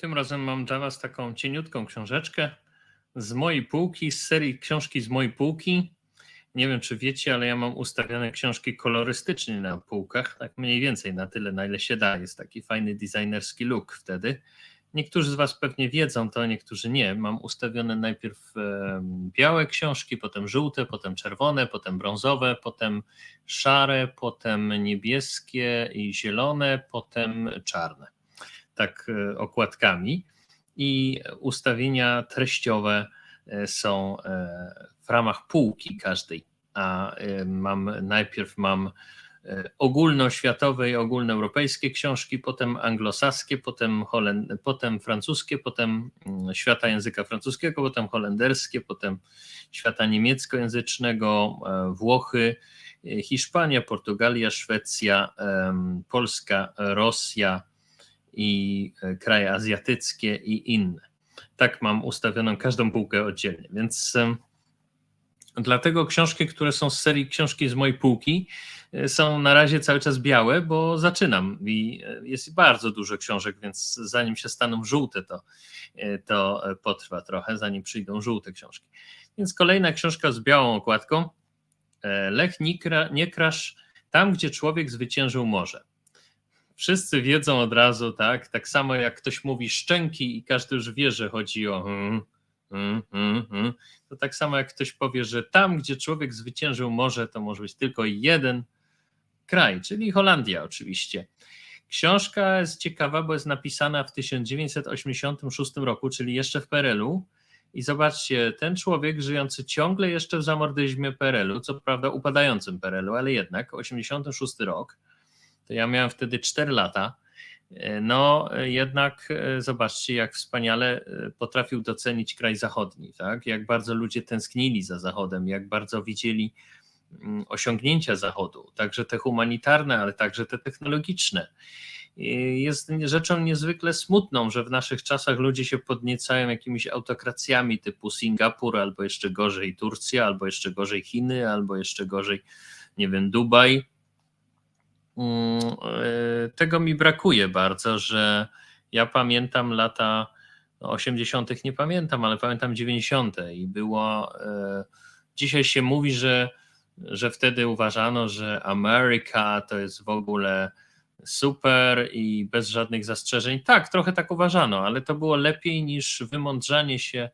Tym razem mam dla Was taką cieniutką książeczkę z mojej półki, z serii książki z mojej półki. Nie wiem, czy wiecie, ale ja mam ustawione książki kolorystycznie na półkach, tak mniej więcej na tyle, na ile się da. Jest taki fajny designerski look wtedy. Niektórzy z Was pewnie wiedzą to, niektórzy nie. Mam ustawione najpierw białe książki, potem żółte, potem czerwone, potem brązowe, potem szare, potem niebieskie i zielone, potem czarne. Tak e, okładkami. I ustawienia treściowe e, są e, w ramach półki każdej. A mam najpierw mam ogólnoświatowe i ogólnoeuropejskie książki, potem anglosaskie, potem, holen, potem francuskie, potem mm, świata języka francuskiego, potem holenderskie, potem świata niemieckojęzycznego, Włochy, Hiszpania, Portugalia, Szwecja, Polska, Rosja i e, kraje azjatyckie i inne. Tak mam ustawioną każdą półkę oddzielnie, więc Dlatego książki, które są z serii książki z mojej półki, e, są na razie cały czas białe, bo zaczynam i e, jest bardzo dużo książek, więc zanim się staną żółte, to, to potrwa trochę, zanim przyjdą żółte książki. Więc kolejna książka z białą okładką. Lech Nikra- Niekrasz, tam gdzie człowiek zwyciężył morze. Wszyscy wiedzą od razu, tak? Tak samo jak ktoś mówi szczęki i każdy już wie, że chodzi o. Hmm, hmm, hmm, hmm to tak samo jak ktoś powie, że tam, gdzie człowiek zwyciężył morze, to może być tylko jeden kraj, czyli Holandia oczywiście. Książka jest ciekawa, bo jest napisana w 1986 roku, czyli jeszcze w PRL-u. I zobaczcie, ten człowiek żyjący ciągle jeszcze w zamordyzmie PRL-u, co prawda upadającym PRL-u, ale jednak 86 rok, to ja miałem wtedy 4 lata. No, jednak e, zobaczcie, jak wspaniale e, potrafił docenić kraj zachodni, tak? Jak bardzo ludzie tęsknili za Zachodem, jak bardzo widzieli mm, osiągnięcia Zachodu, także te humanitarne, ale także te technologiczne. Jest rzeczą niezwykle smutną, że w naszych czasach ludzie się podniecają jakimiś autokracjami typu Singapur, albo jeszcze gorzej Turcja, albo jeszcze gorzej Chiny, albo jeszcze gorzej, nie wiem, Dubaj tego mi brakuje bardzo, że ja pamiętam lata 80., nie pamiętam, ale pamiętam 90. i było. e, Dzisiaj się mówi, że, że wtedy uważano, że Ameryka to jest w ogóle super i bez żadnych zastrzeżeń. Tak, trochę tak uważano, ale to było lepiej niż wymądrzanie się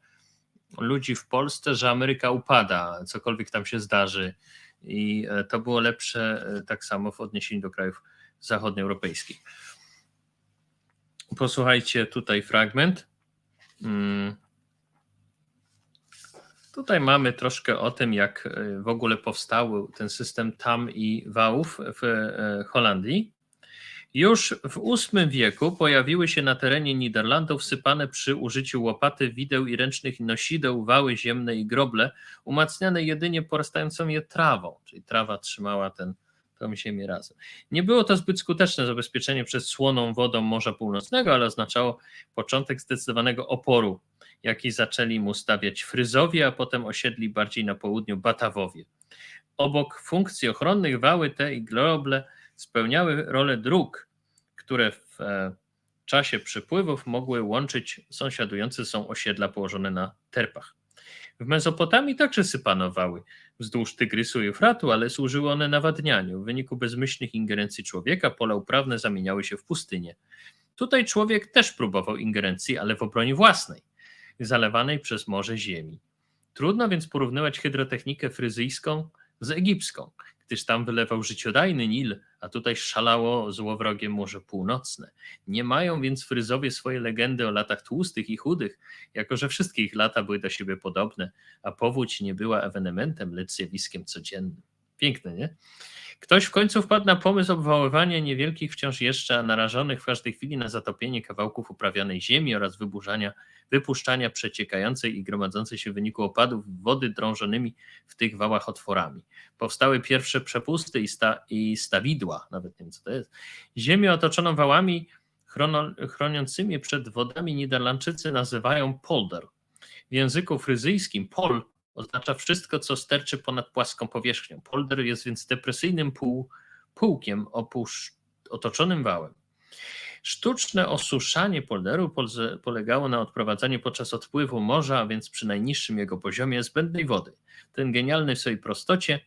ludzi w Polsce, że Ameryka upada, cokolwiek tam się zdarzy i e, to było lepsze e, tak samo w odniesieniu do krajów zachodnioeuropejskich. Posłuchajcie tutaj fragment. Mm. Tutaj mamy troszkę o tym, jak e, w ogóle powstał ten system tam i wałów w Holandii. Już w VIII wieku pojawiły się na terenie Niderlandów sypane przy użyciu łopaty, wideł i ręcznych nosideł wały ziemne i groble, umacniane jedynie porastającą je trawą, czyli trawa trzymała ten, tą ziemię razem. Nie było to zbyt skuteczne zabezpieczenie przed słoną wodą Morza Północnego, ale oznaczało początek zdecydowanego oporu, jaki zaczęli mu stawiać Fryzowie, a potem osiedli bardziej na południu Batawowie. Obok funkcji ochronnych wały te i groble spełniały rolę dróg, które w e, czasie przypływów mogły łączyć sąsiadujące są osiedla położone na terpach. W Mezopotamii także sypano wały wzdłuż Tygrysu i Eufratu, ale służyły one nawadnianiu. W wyniku bezmyślnych ingerencji człowieka pola uprawne zamieniały się w pustynię. Tutaj człowiek też próbował ingerencji, ale w obronie własnej, zalewanej przez morze ziemi. Trudno więc porównywać hydrotechnikę fryzyjską z egipską, gdyż tam wylewał życiodajny Nil, a tutaj szalało złowrogie Morze Północne. Nie mają więc fryzowie swoje legendy o latach tłustych i chudych, jako że wszystkie ich lata były do siebie podobne, a powódź nie była ewenementem, lecz zjawiskiem codziennym. Piękne, nie? Ktoś w końcu wpadł na pomysł obwaływania niewielkich, wciąż jeszcze narażonych w każdej chwili na zatopienie kawałków uprawianej ziemi oraz wyburzania, wypuszczania przeciekającej i gromadzącej się w wyniku opadów wody drążonymi w tych wałach otworami. Powstały pierwsze przepusty i, sta, i stawidła, nawet nie wiem co to jest. Ziemię otoczoną wałami chroniącymi przed wodami Niderlandczycy nazywają polder. W języku fryzyjskim pol oznacza wszystko, co sterczy ponad płaską powierzchnią. Polder jest więc depresyjnym pół, półkiem opusz, otoczonym wałem. Sztuczne osuszanie polderu polegało na odprowadzaniu podczas odpływu morza, a więc przy najniższym jego poziomie zbędnej wody. Ten genialny w swojej prostocie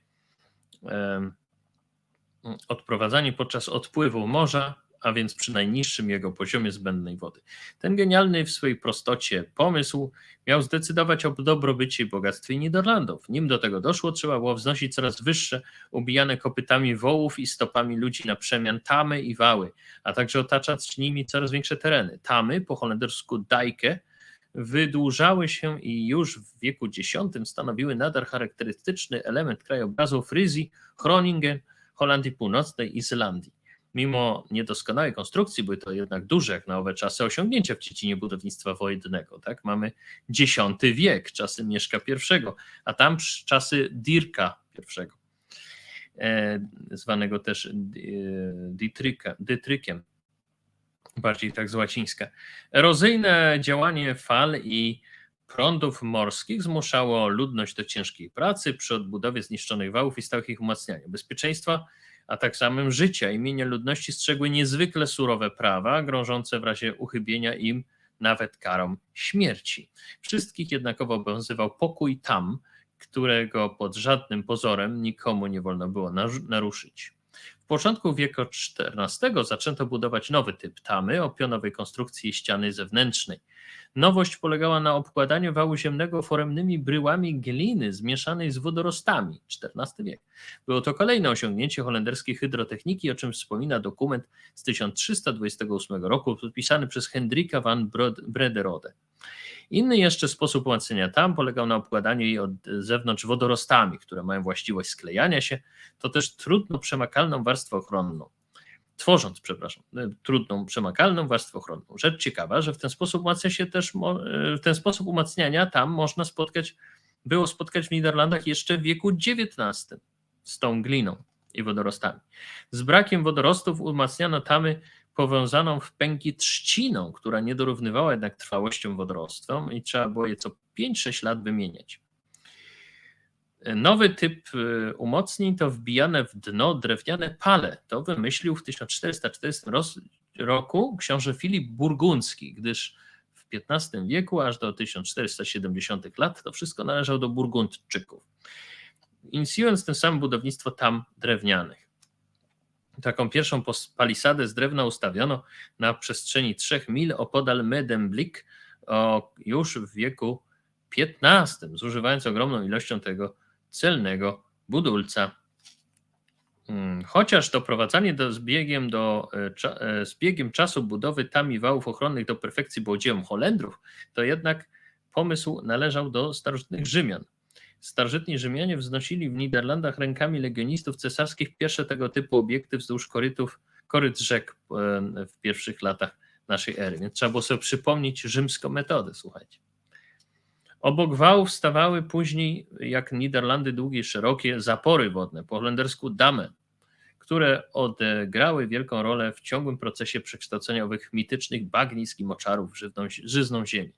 odprowadzanie podczas odpływu morza, a więc przy najniższym jego poziomie zbędnej wody. Ten genialny w swojej prostocie pomysł miał zdecydować o dobrobycie i bogactwie Niderlandów. Nim do tego doszło, trzeba było wznosić coraz wyższe, ubijane kopytami wołów i stopami ludzi na przemian tamy i wały, a także otaczać nimi coraz większe tereny. Tamy, po holendersku dajkę, wydłużały się i już w wieku X stanowiły nadal charakterystyczny element krajobrazu Fryzji, Groningen, Holandii Północnej i Islandii. Mimo niedoskonałej konstrukcji, były to jednak duże jak na owe czasy osiągnięcia w dziedzinie budownictwa wojennego. Tak? Mamy X wiek, czasy Mieszka I, a tam czasy Dirka I, e, zwanego też e, Dietrika- Dietrikiem, bardziej tak z łacińska. Erozyjne działanie fal i prądów morskich zmuszało ludność do ciężkiej pracy przy odbudowie zniszczonych wałów i stałych ich umacnianiu. Bezpieczeństwa, a tak samym życia i mienia ludności strzegły niezwykle surowe prawa, grożące w razie uchybienia im nawet karą śmierci. Wszystkich jednakowo obowiązywał pokój tam, którego pod żadnym pozorem nikomu nie wolno było naruszyć. Początku wieku XIV zaczęto budować nowy typ tamy o pionowej konstrukcji ściany zewnętrznej. Nowość polegała na obkładaniu wału ziemnego foremnymi bryłami gliny zmieszanej z wodorostami. XIV wiek. Było to kolejne osiągnięcie holenderskiej hydrotechniki, o czym wspomina dokument z 1328 roku podpisany przez Hendrika van Brederode. Inny jeszcze sposób umacniania tam polegał na obkładaniu jej od zewnątrz wodorostami, które mają właściwość sklejania się, to też trudno przemakalną warstwę ochronną. Tworząc, przepraszam, e, trudną przemakalną warstwę ochronną. Rzecz ciekawa, że w ten sposób umacnia się też, e, w ten sposób umacniania tam można spotkać, było spotkać w Niderlandach jeszcze w wieku XIX z tą gliną i wodorostami. Z brakiem wodorostów umacniano tamy powiązaną w pęki trzciną, która nie dorównywała jednak trwałością wodorostwom i trzeba było je co 5-6 lat wymieniać. Nowy typ y, umocnień to wbijane w dno drewniane pale. To wymyślił w 1440 ros- roku książę Filip Burgundzki, gdyż w XV wieku aż do 1470 lat to wszystko należało do Burgundczyków. Inicjując tym samym budownictwo tam drewnianych. Taką pierwszą palisadę z drewna ustawiono na przestrzeni 3 mil opodal Medemblik już w wieku XV, zużywając ogromną ilością tego celnego budulca. Mm, Chociaż doprowadzanie do, z, biegiem do, e, e, z biegiem czasu budowy tam i wałów ochronnych do perfekcji było dziełem Holendrów, to jednak pomysł należał do starożytnych Rzymian. Starożytni Rzymianie wznosili w Niderlandach rękami legionistów cesarskich pierwsze tego typu obiekty wzdłuż korytów, koryt rzek e, w pierwszych latach naszej ery. Więc trzeba było sobie przypomnieć rzymską metodę, słuchajcie. Obok wałów stawały później, jak Niderlandy długie i szerokie, zapory wodne, po holendersku damen, które odegrały wielką rolę w ciągłym procesie przekształcenia owych mitycznych bagnisk i moczarów w żywną, żyzną ziemię.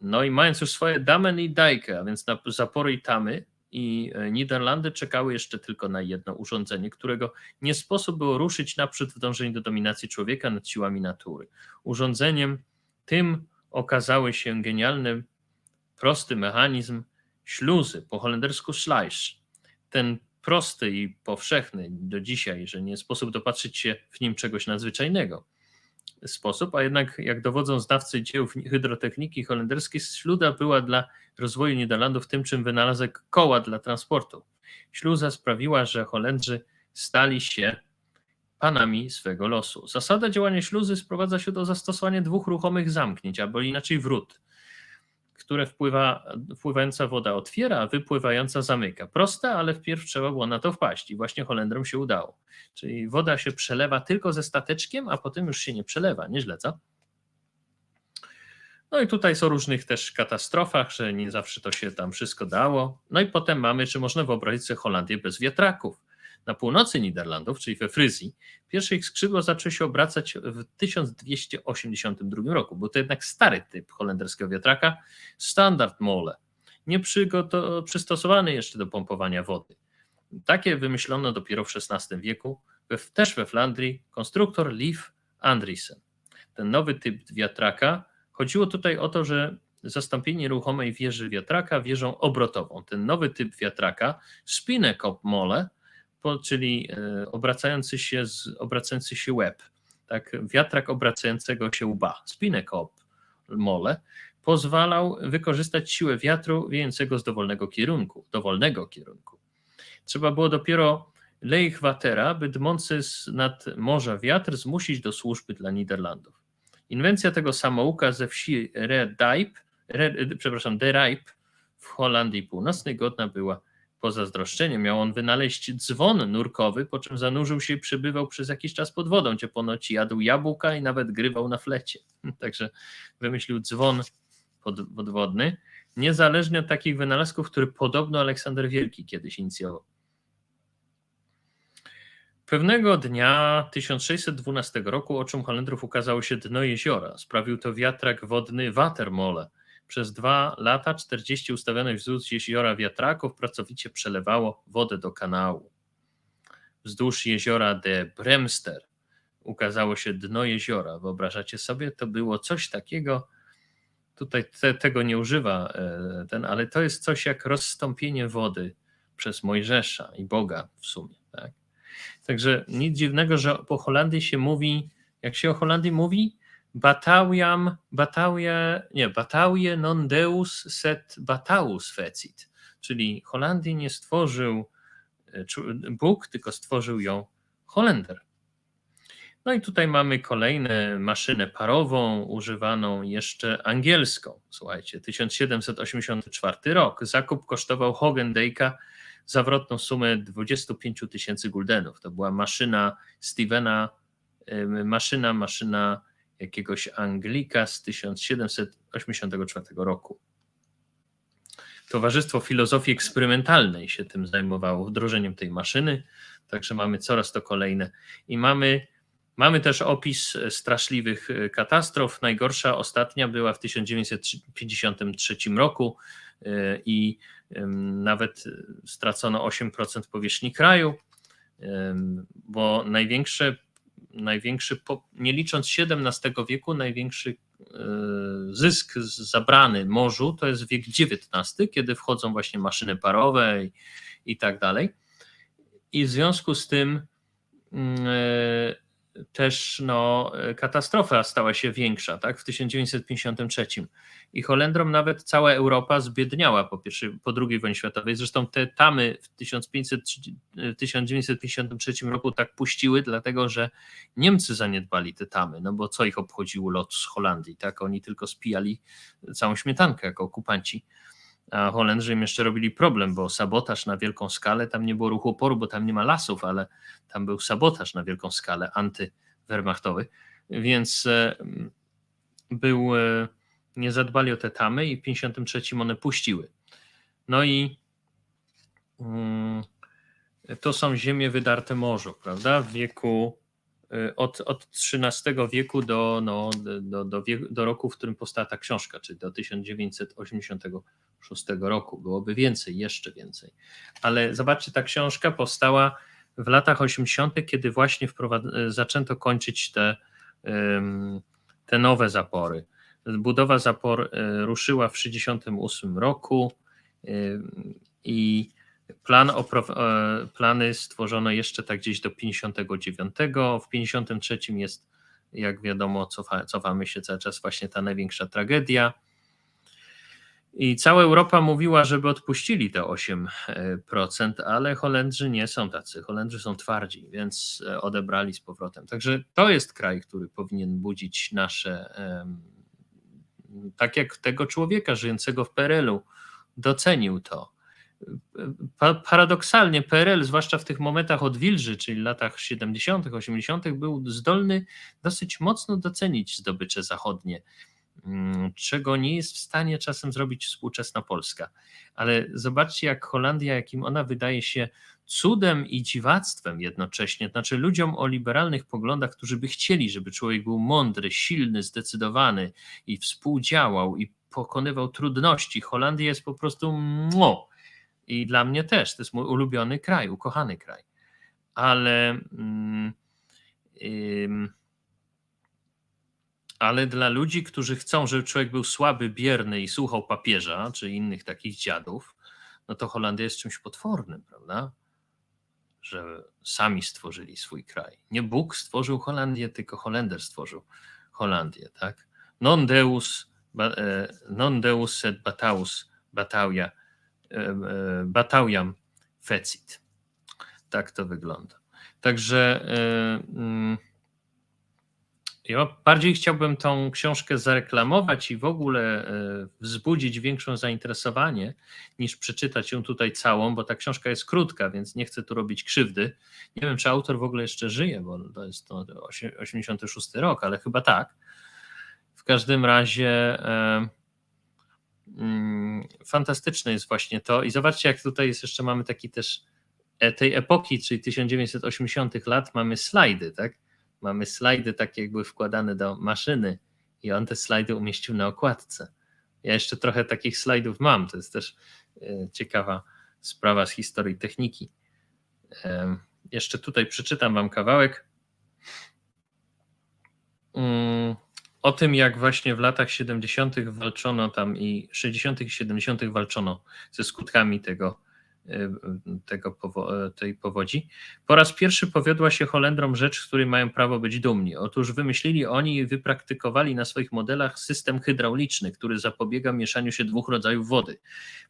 No i mając już swoje damen i dajkę, a więc na zapory i tamy, i e, Niderlandy czekały jeszcze tylko na jedno urządzenie, którego nie sposób było ruszyć naprzód w dążeniu do dominacji człowieka nad siłami natury. Urządzeniem tym okazały się genialny, prosty mechanizm śluzy, po holendersku sluice. Ten prosty i powszechny do dzisiaj, że nie sposób dopatrzyć się w nim czegoś nadzwyczajnego sposób, a jednak jak dowodzą znawcy dzieł hydrotechniki holenderskiej, śluza była dla rozwoju Niderlandów tym, czym wynalazek koła dla transportu. Śluza sprawiła, że Holendrzy stali się panami swego losu. Zasada działania śluzy sprowadza się do zastosowania dwóch ruchomych zamknięć, albo inaczej wrót, które wpływa, wpływająca woda otwiera, a wypływająca zamyka. Proste, ale wpierw trzeba było na to wpaść i właśnie Holendrom się udało. Czyli woda się przelewa tylko ze stateczkiem, a potem już się nie przelewa. Nieźle, co? No i tutaj są różnych też katastrofach, że nie zawsze to się tam wszystko dało. No i potem mamy, czy można wyobrazić sobie Holandię bez wiatraków. Na północy Niderlandów, czyli we Fryzji, pierwsze ich skrzydła zaczęły się obracać w 1282 roku. Był to jednak stary typ holenderskiego wiatraka, standard mole, nie przystosowany jeszcze do pompowania wody. Takie wymyślono dopiero w XVI wieku, też we Flandrii, konstruktor Liv Andreessen. Ten nowy typ wiatraka, chodziło tutaj o to, że zastąpienie ruchomej wieży wiatraka wieżą obrotową. Ten nowy typ wiatraka, Spinekop Mole, czyli e, obracający się, z, obracający się łeb, tak, wiatrak obracającego się łba, Spinekop Mole, pozwalał wykorzystać siłę wiatru wiejącego z dowolnego kierunku, dowolnego kierunku. Trzeba było dopiero Leichwatera, by dmący nad morza wiatr zmusić do służby dla Niderlandów. Inwencja tego samouka ze wsi Redijp, Red, przepraszam, De Rijp w Holandii Północnej godna była pozazdroszczenia. Miał on wynaleźć dzwon nurkowy, po czym zanurzył się i przebywał przez jakiś czas pod wodą, gdzie ponoć jadł jabłka i nawet grywał na flecie. Także wymyślił dzwon pod, podwodny, niezależnie od takich wynalazków, które podobno Aleksander Wielki kiedyś inicjował. Pewnego dnia 1612 roku oczom Holendrów ukazało się dno jeziora. Sprawił to wiatrak wodny Watermole. Przez dwa lata 40 ustawionych wzdłuż jeziora wiatraków pracowicie przelewało wodę do kanału. Wzdłuż jeziora de Bremster ukazało się dno jeziora. Wyobrażacie sobie? To było coś takiego, tutaj te, tego nie używa e, ten, ale to jest coś jak rozstąpienie wody przez Mojżesza i Boga w sumie. Tak? Także nic dziwnego, że po Holandii się mówi, jak się o Holandii mówi, Bataliam, batalia, nie, batalie non deus set bataus fecit, czyli Holandii nie stworzył e, Bóg, tylko stworzył ją Holender. No i tutaj mamy kolejną maszynę parową, używaną jeszcze angielską. Słuchajcie, 1784 rok. Zakup kosztował Hogendejka zawrotną sumę 25 tysięcy guldenów. To była maszyna Stevena, em, maszyna, maszyna jakiegoś Anglika z 1784 roku. Towarzystwo Filozofii Eksperymentalnej się tym zajmowało, wdrożeniem tej maszyny, także mamy coraz to kolejne. I mamy, mamy też opis straszliwych e, katastrof. Najgorsza ostatnia była w 1953 roku e, i nawet stracono 8% powierzchni kraju, bo największe, największy, nie licząc XVII wieku, największy e, zysk zabrany morzu to jest wiek XIX, kiedy wchodzą właśnie maszyny parowe i, i tak dalej. I w związku z tym mm, e, też no, e, katastrofa stała się większa tak, w 1953. I Holendrom nawet cała Europa zbiedniała po, pierwszej, po II wojnie światowej. Zresztą te tamy w 1530, w 1953 roku tak puściły, dlatego że Niemcy zaniedbali te tamy, no bo co ich obchodził lot z Holandii, tak? Oni tylko spijali całą śmietankę jako okupanci. A Holendrzy im jeszcze robili problem, bo sabotaż na wielką skalę, tam nie było ruchu oporu, bo tam nie ma lasów, ale tam był sabotaż na wielką skalę antywermachtowy, więc e, był, e, nie zadbali o te tamy i w 53 one puściły. No i mm, to są ziemie wydarte morzu, prawda? W wieku od, od XIII wieku do, no, do, do, do roku, w którym powstała ta książka, czyli do 1986 roku. Byłoby więcej, jeszcze więcej. Ale zobaczcie, ta książka powstała w latach 80., kiedy właśnie y, zaczęto kończyć te, te nowe zapory. Budowa zapor y, ruszyła w 1968 roku y, i Plan e, plany stworzono jeszcze tak gdzieś do 59. W 53 jest, jak wiadomo, cofa, cofamy się cały czas właśnie ta największa tragedia. I cała Europa mówiła, żeby odpuścili te 8%, ale Holendrzy nie są tacy. Holendrzy są twardzi, więc e, odebrali z powrotem. Także to jest kraj, który powinien budzić nasze, tak jak tego człowieka żyjącego w PRL-u, docenił to pa- paradoksalnie PRL, zwłaszcza w tych momentach odwilży, czyli latach 70., 80., był zdolny dosyć mocno docenić zdobycze zachodnie, mm, czego nie jest w stanie czasem zrobić współczesna Polska. Ale zobaczcie, jak Holandia, jakim ona wydaje się cudem i dziwactwem jednocześnie, znaczy ludziom o liberalnych poglądach, którzy by chcieli, żeby człowiek był mądry, silny, zdecydowany i współdziałał i pokonywał trudności. Holandia jest po prostu mło. I dla mnie też. To jest mój ulubiony kraj, ukochany kraj. Ale ym, Ale dla ludzi, którzy chcą, żeby człowiek był słaby, bierny i słuchał papieża czy innych takich dziadów, no to Holandia jest czymś potwornym, prawda? Że sami stworzyli swój kraj. Nie Bóg stworzył Holandię, tylko Holender stworzył Holandię, tak? Non deus, e, non deus sed bataus, batauia, e, e, batauiam fecit. Tak to wygląda. Także e, mm, ja bardziej chciałbym tą książkę zareklamować i w ogóle wzbudzić większą zainteresowanie, niż przeczytać ją tutaj całą, bo ta książka jest krótka, więc nie chcę tu robić krzywdy. Nie wiem, czy autor w ogóle jeszcze żyje, bo to jest to 86 rok, ale chyba tak. W każdym razie fantastyczne jest właśnie to. I zobaczcie, jak tutaj jest jeszcze mamy taki też e, tej epoki, czyli 1980 lat, mamy slajdy, tak? mamy slajdy takie, jak były wkładane do maszyny i on te slajdy umieścił na okładce. Ja jeszcze trochę takich slajdów mam, to jest też e, ciekawa sprawa z historii techniki. Jeszcze tutaj przeczytam Wam kawałek mm, o tym, jak właśnie w latach 70. walczono tam i 60. i 70. walczono ze skutkami tego tego, y, tej powodzi. Po raz pierwszy powiodła się Holendrom rzecz, której mają prawo być dumni. Otóż wymyślili oni i wypraktykowali na swoich modelach system hydrauliczny, który zapobiega mieszaniu się dwóch rodzajów wody.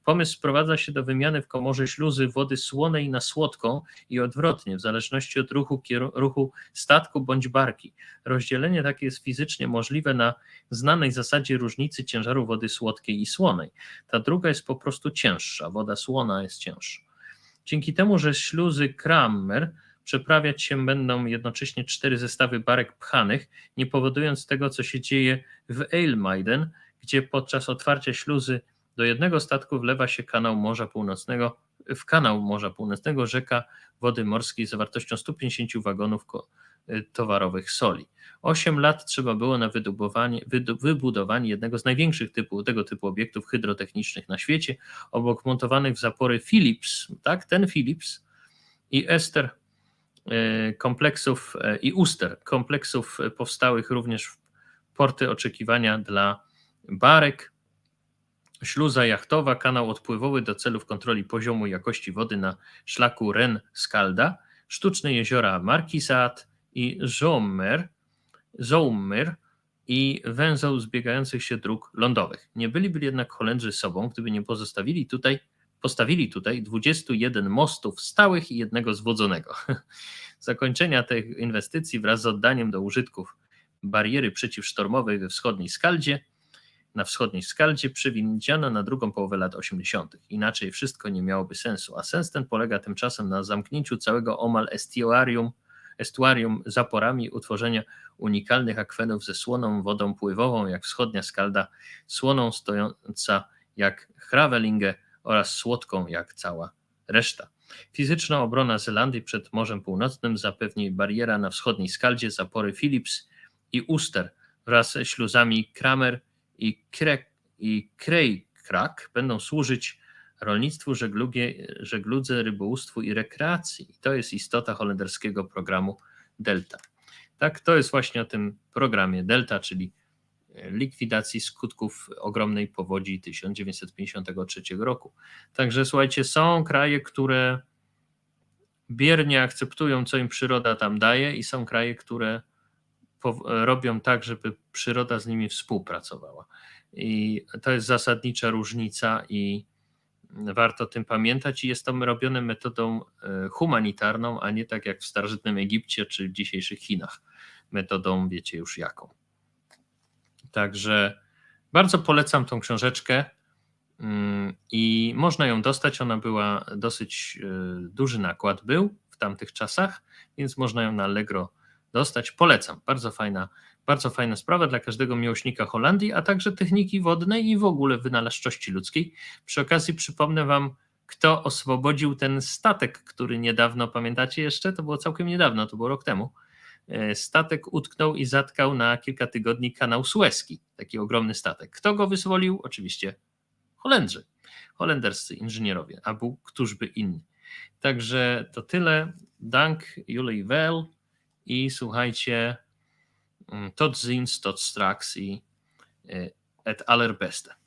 Pomysł sprowadza się do wymiany w komorze śluzy wody słonej na słodką i odwrotnie, w zależności od ruchu, ruchu statku bądź barki. Rozdzielenie takie jest fizycznie możliwe na znanej zasadzie różnicy ciężaru wody słodkiej i słonej. Ta druga jest po prostu cięższa, woda słona jest cięższa. Dzięki temu, że śluzy Kramer przeprawiać się będą jednocześnie cztery zestawy barek pchanych, nie powodując tego, co się dzieje w Eilmeiden, gdzie podczas otwarcia śluzy do jednego statku wlewa się kanał Morza Północnego, w kanał Morza Północnego rzeka wody morskiej z zawartością 150 wagonów towarowych soli. 8 lat trzeba było na wybudowanie jednego z największych typu, tego typu obiektów hydrotechnicznych na świecie, obok montowanych w zapory Philips, tak, ten Philips i Ester e, kompleksów e, i Uster. Kompleksów powstałych również w porty oczekiwania dla barek, śluza jachtowa, kanał odpływowy do celów kontroli poziomu jakości wody na szlaku Ren-Skalda, sztuczne jeziora Markisat i Zomer, Zomer i węzeł zbiegających się dróg lądowych. Nie byliby jednak Holendrzy sobą, gdyby nie pozostawili tutaj, postawili tutaj 21 mostów stałych i jednego zwodzonego. Zakończenia tych inwestycji wraz z oddaniem do użytków bariery przeciwsztormowej we wschodniej Skaldzie na wschodniej Skaldzie przywinęano na drugą połowę lat 80. Inaczej wszystko nie miałoby sensu, a sens ten polega tymczasem na zamknięciu całego omal estuarium estuarium zaporami utworzenia unikalnych akwenów ze słoną wodą pływową, jak wschodnia skalda, słoną stojąca jak Hravelinge oraz słodką jak cała reszta. Fizyczna obrona Zelandii przed Morzem Północnym zapewni bariera na wschodniej skaldzie zapory Philips i Uster wraz ze śluzami Kramer i, Krek, i Krejkrak będą służyć rolnictwu, żeglugie, żegludze, rybołówstwu i rekreacji. I to jest istota holenderskiego programu Delta. Tak, to jest właśnie o tym programie Delta, czyli e, likwidacji skutków ogromnej powodzi 1953 roku. Także słuchajcie, są kraje, które biernie akceptują, co im przyroda tam daje, i są kraje, które robią tak, żeby przyroda z nimi współpracowała. I to jest zasadnicza różnica i warto o tym pamiętać i jest to robione metodą e, humanitarną, a nie tak jak w starożytnym Egipcie czy w dzisiejszych Chinach. Metodą, wiecie już jaką. Także bardzo polecam tą książeczkę mm, i można ją dostać. Ona była dosyć e, duży nakład był w tamtych czasach, więc można ją na Allegro dostać. Polecam. Bardzo fajna bardzo fajna sprawa dla każdego miłośnika Holandii, a także techniki wodnej i w ogóle wynalazczości ludzkiej. Przy okazji przypomnę Wam, kto oswobodził ten statek, który niedawno, pamiętacie jeszcze? To było całkiem niedawno, to było rok temu. E, statek utknął i zatkał na kilka tygodni kanał Suezki, taki ogromny statek. Kto go wyzwolił? Oczywiście Holendrzy, holenderscy inżynierowie, a był któżby inny. Także to tyle. Dank, Julej Wel i słuchajcie, mm, tot ziens, tot straks i e, et allerbeste.